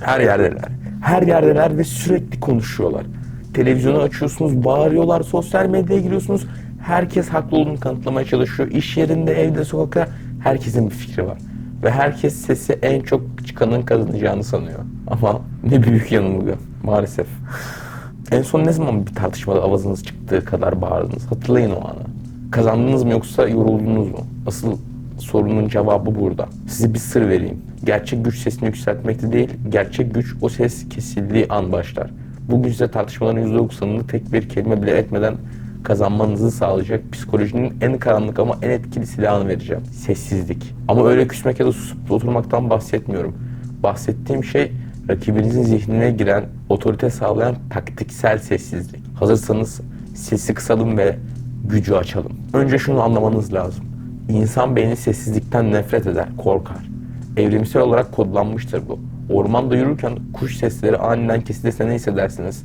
Her yerdeler. Her yerdeler ve sürekli konuşuyorlar. Televizyonu açıyorsunuz, bağırıyorlar, sosyal medyaya giriyorsunuz. Herkes haklı olduğunu kanıtlamaya çalışıyor. İş yerinde, evde, sokakta herkesin bir fikri var. Ve herkes sesi en çok çıkanın kazanacağını sanıyor. Ama ne büyük yanılgı maalesef. En son ne zaman bir tartışmada avazınız çıktığı kadar bağırdınız? Hatırlayın o anı. Kazandınız mı yoksa yoruldunuz mu? Asıl sorunun cevabı burada. Size bir sır vereyim. Gerçek güç sesini yükseltmekte değil, gerçek güç o ses kesildiği an başlar. Bugün size tartışmaların %90'ını tek bir kelime bile etmeden kazanmanızı sağlayacak psikolojinin en karanlık ama en etkili silahını vereceğim. Sessizlik. Ama öyle küsmek ya da susup oturmaktan bahsetmiyorum. Bahsettiğim şey rakibinizin zihnine giren, otorite sağlayan taktiksel sessizlik. Hazırsanız sesi kısalım ve gücü açalım. Önce şunu anlamanız lazım. İnsan beyni sessizlikten nefret eder, korkar. Evrimsel olarak kodlanmıştır bu. Ormanda yürürken kuş sesleri aniden kesilirse ne hissedersiniz?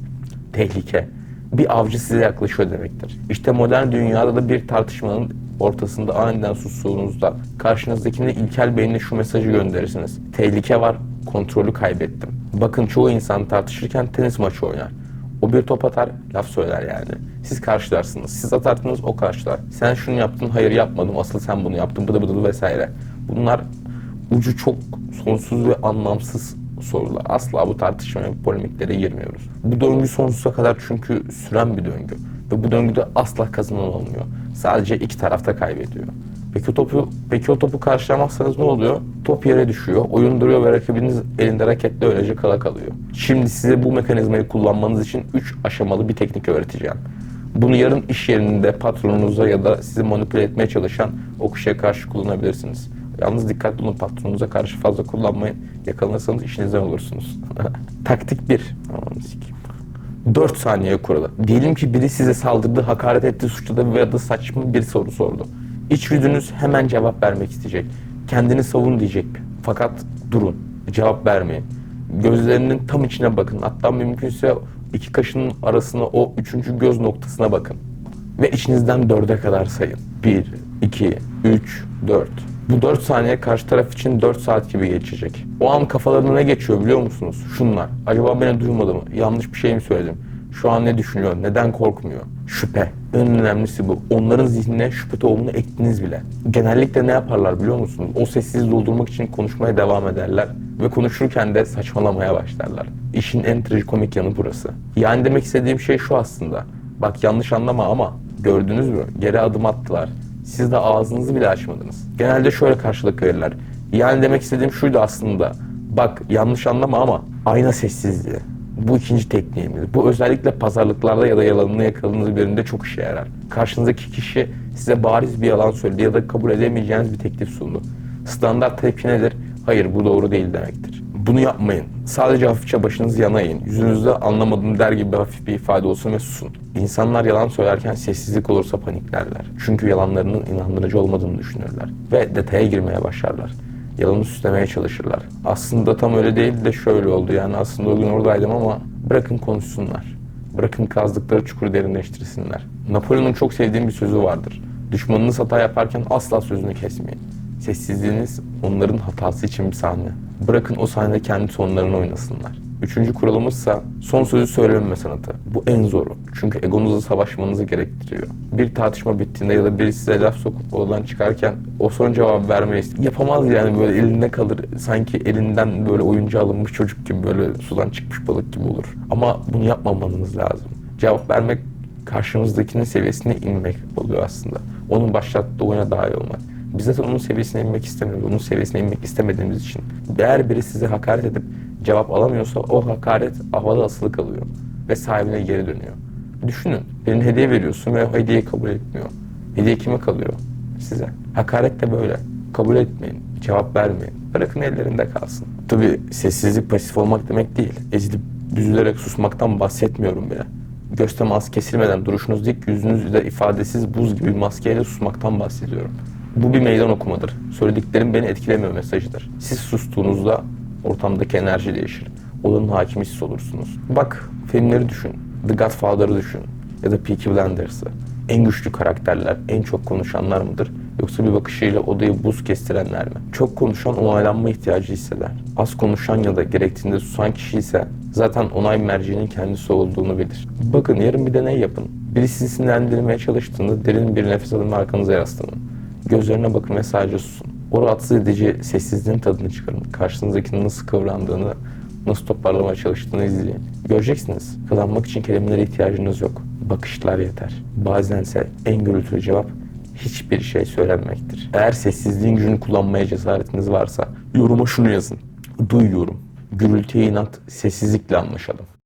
Tehlike. Bir avcı size yaklaşıyor demektir. İşte modern dünyada da bir tartışmanın ortasında aniden sustuğunuzda karşınızdakine ilkel beyinle şu mesajı gönderirsiniz. Tehlike var, kontrolü kaybettim. Bakın çoğu insan tartışırken tenis maçı oynar. O bir top atar, laf söyler yani. Siz karşılarsınız. Siz atarsınız, o karşılar. Sen şunu yaptın, hayır yapmadım, asıl sen bunu yaptın, bıdı bıdı vesaire. Bunlar ucu çok sonsuz ve anlamsız sorular. Asla bu tartışmaya, polemiklere girmiyoruz. Bu döngü sonsuza kadar çünkü süren bir döngü. Ve bu döngüde asla kazanan olmuyor. Sadece iki tarafta kaybediyor. Peki o topu, peki o topu karşılamazsanız ne oluyor? Top yere düşüyor, oyun duruyor ve rakibiniz elinde raketle öylece kala kalıyor. Şimdi size bu mekanizmayı kullanmanız için 3 aşamalı bir teknik öğreteceğim. Bunu yarın iş yerinde patronunuza ya da sizi manipüle etmeye çalışan o kişiye karşı kullanabilirsiniz. Yalnız dikkatli olun patronunuza karşı fazla kullanmayın. Yakalanırsanız işinizden olursunuz. Taktik 1. Aman sikeyim. 4 saniye kuralı. Diyelim ki biri size saldırdı, hakaret etti, suçladı veya da saçma bir soru sordu. İçgüdünüz hemen cevap vermek isteyecek. Kendini savun diyecek. Fakat durun. Cevap vermeyin. Gözlerinin tam içine bakın. Hatta mümkünse iki kaşının arasına o üçüncü göz noktasına bakın. Ve içinizden dörde kadar sayın. 1, 2, 3, 4. Bu 4 saniye karşı taraf için 4 saat gibi geçecek. O an kafalarına ne geçiyor biliyor musunuz? Şunlar. Acaba beni duymadı mı? Yanlış bir şey mi söyledim? Şu an ne düşünüyor? Neden korkmuyor? Şüphe. En önemlisi bu. Onların zihnine şüphe tohumunu ektiniz bile. Genellikle ne yaparlar biliyor musunuz? O sessizliği doldurmak için konuşmaya devam ederler. Ve konuşurken de saçmalamaya başlarlar. İşin en trajikomik yanı burası. Yani demek istediğim şey şu aslında. Bak yanlış anlama ama gördünüz mü? Geri adım attılar. Siz de ağzınızı bile açmadınız. Genelde şöyle karşılık verirler. Yani demek istediğim şuydu aslında. Bak yanlış anlama ama ayna sessizliği. Bu ikinci tekniğimiz. Bu özellikle pazarlıklarda ya da yalanını yakaladığınız birinde çok işe yarar. Karşınızdaki kişi size bariz bir yalan söyledi ya da kabul edemeyeceğiniz bir teklif sundu. Standart tepki nedir? Hayır bu doğru değil demektir. Bunu yapmayın. Sadece hafifçe başınızı yana eğin. Yüzünüzde anlamadım der gibi hafif bir ifade olsun ve susun. İnsanlar yalan söylerken sessizlik olursa paniklerler. Çünkü yalanlarının inandırıcı olmadığını düşünürler. Ve detaya girmeye başlarlar. Yalanı süslemeye çalışırlar. Aslında tam öyle değil de şöyle oldu yani aslında o gün oradaydım ama bırakın konuşsunlar. Bırakın kazdıkları çukuru derinleştirsinler. Napolyon'un çok sevdiğim bir sözü vardır. Düşmanınız hata yaparken asla sözünü kesmeyin. Sessizliğiniz onların hatası için bir sahne. Bırakın o sahnede kendi sonlarını oynasınlar. Üçüncü kuralımızsa son sözü söylememe sanatı. Bu en zoru. Çünkü egonuzla savaşmanızı gerektiriyor. Bir tartışma bittiğinde ya da biri size laf sokup odadan çıkarken o son cevabı vermeyi yapamaz yani böyle elinde kalır. Sanki elinden böyle oyuncu alınmış çocuk gibi böyle sudan çıkmış balık gibi olur. Ama bunu yapmamanız lazım. Cevap vermek karşımızdakinin seviyesine inmek oluyor aslında. Onun başlattığı oyuna dahil olmak. Biz zaten onun seviyesine inmek istemiyoruz. Onun seviyesine inmek istemediğimiz için. Eğer biri size hakaret edip cevap alamıyorsa o hakaret havada asılı kalıyor. Ve sahibine geri dönüyor. Düşünün. Birine hediye veriyorsun ve o hediyeyi kabul etmiyor. Hediye kime kalıyor? Size. Hakaret de böyle. Kabul etmeyin. Cevap vermeyin. Bırakın ellerinde kalsın. Tabi sessizlik pasif olmak demek değil. Ezilip büzülerek susmaktan bahsetmiyorum bile. Göz teması kesilmeden duruşunuz dik, yüzünüzde ifadesiz buz gibi maskeyle susmaktan bahsediyorum. Bu bir meydan okumadır. Söylediklerim beni etkilemiyor mesajıdır. Siz sustuğunuzda ortamdaki enerji değişir. Odanın hakimi siz olursunuz. Bak filmleri düşün. The Godfather'ı düşün. Ya da Peaky Blinders'ı. En güçlü karakterler, en çok konuşanlar mıdır? Yoksa bir bakışıyla odayı buz kestirenler mi? Çok konuşan onaylanma ihtiyacı hisseder. Az konuşan ya da gerektiğinde susan kişi ise zaten onay merceğinin kendisi olduğunu bilir. Bakın yarın bir deney yapın. Biri sizi sinirlendirmeye çalıştığında derin bir nefes alın ve arkanıza yaslanın. Gözlerine bakın ve sadece susun. O rahatsız edici sessizliğin tadını çıkarın. Karşınızdakinin nasıl kıvrandığını, nasıl toparlamaya çalıştığını izleyin. Göreceksiniz. Kazanmak için kelimelere ihtiyacınız yok. Bakışlar yeter. Bazense en gürültülü cevap hiçbir şey söylenmektir. Eğer sessizliğin gücünü kullanmaya cesaretiniz varsa yoruma şunu yazın. Duyuyorum. Gürültüye inat, sessizlikle anlaşalım.